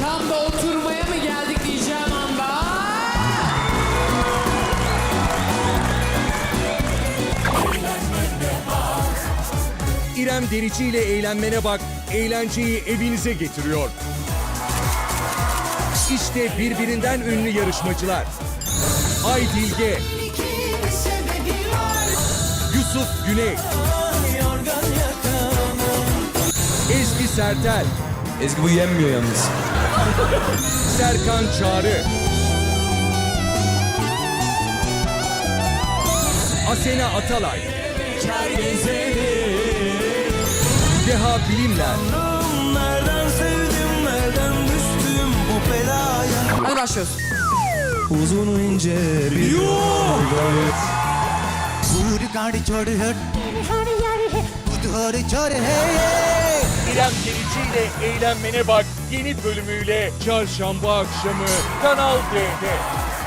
Tam da oturmaya mı geldik diyeceğim anda. İrem Derici ile eğlenmene bak, eğlenceyi evinize getiriyor. İşte birbirinden ünlü yarışmacılar. Ay Bilge, Yusuf Güney, Ezgi Sertel, Ezgi bu yenmiyor yalnız. Serkan Çağrı, Asena Atalay, Deha Bilimler, Nereden sevdim, nereden düştüm bu belaya? Hadi başlıyoruz. Uzun ince bir yol. Suri gaड़ी छोड़ हट बुधवारी छोड़ है İrem Derici eğlenmene bak yeni bölümüyle çarşamba akşamı Kanal D'de.